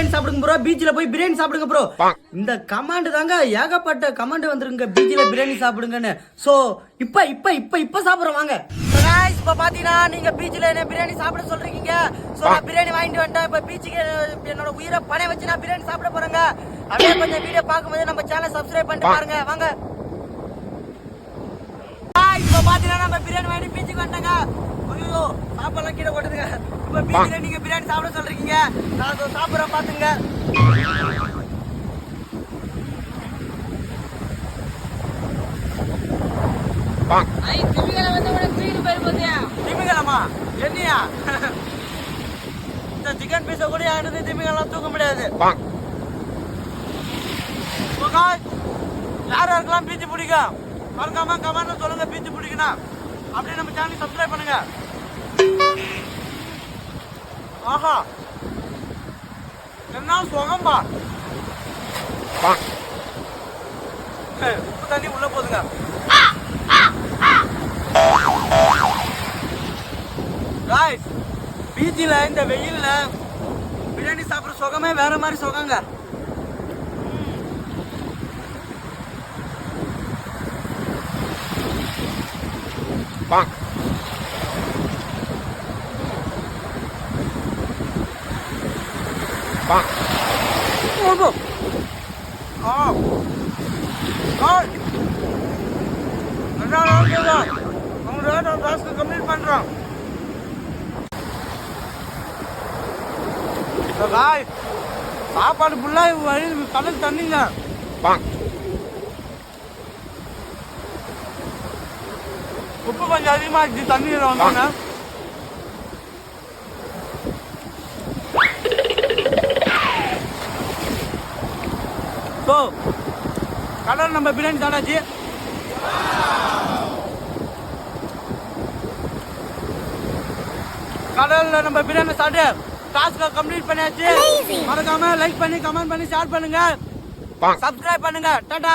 பிரியாணி சாப்பிடுங்க ப்ரோ பீச்ல போய் பிரியாணி சாப்பிடுங்க ப்ரோ இந்த கமாண்ட் தாங்க ஏகப்பட்ட கமாண்ட் வந்துருங்க. பீச்ல பிரியாணி சாப்பிடுங்கன்னு. சோ இப்ப இப்ப இப்ப இப்ப சாப்பிடுறோம் வாங்க. இப்ப பாத்தீங்கன்னா நீங்க பீச்ல என்ன பிரியாணி சாப்பிட சொல்றீங்க? சோ நான் பிரியாணி வாங்கிட்டு வந்துட்டேன். இப்ப பீச்சுக்கு என்னோட உயிரை பணை வச்சு நான் பிரியாணி சாப்பிட போறேங்க. அப்படியே கொஞ்சம் வீடியோ பார்க்கும்போது நம்ம சேனல் சப்ஸ்கிரைப் பண்ணிட்டு பாருங்க. வாங்க. இப்ப பாத்தீங்கன்னா நம்ம பிரியாணி வாங்கி பீச்சுக்கு வந்துட்டோங்க. ஐயோ சாப்பாடுலாம் கீழே போட்டுதுங்க. இப்ப பீச்சுல நீங்க பிரியாணி சாப்பிட சொல்றீங்க. நான் அதோ சாப்பிடுறேன் பாத்துங்க. திமிங்கலமா என்னையா? இந்த சிக்கன் பீஸை கூட ஆனது திமிங்கலாம் தூக்க முடியாது. யார் யாருக்கெல்லாம் பீச்சு பிடிக்கும்? மறக்காம கமெண்ட்ல சொல்லுங்க பீச்சு பிடிக்கணும் அப்படியே நம்ம சேனல் சப்ஸ்கிரைப் பண்ணுங்க. ஆஹா. என்ன சுகம்பா? ஏய், உப்பு தண்ணி உள்ள போதுங்க. காய்ஸ் பீச்சில் இந்த வெயில்ல பிரியாணி சாப்பிட்ற சுகமே வேற மாதிரி சுகங்க. ஓஹோ ஆ ஆ நல்லா இருக்குதா அவங்க டாஸ்க்கு கம்ப்ளீட் சாப்பாடு ஃபுல்லாக வழி கடல் தண்ணிங்க உப்பு கொஞ்சம் அதிகமாகிடுச்சு தண்ணியில் வந்தோன்னே ஸோ கடல் நம்ம பிரியாணி தானாச்சு கடல்ல நம்ம பிரியாணி சாப்பிட்டு டாஸ்க கம்ப்ளீட் பண்ணியாச்சு மறக்காம லைக் பண்ணி கமெண்ட் பண்ணி ஷேர் பண்ணுங்க சப்ஸ்கிரைப் பண்ணுங்க டாடா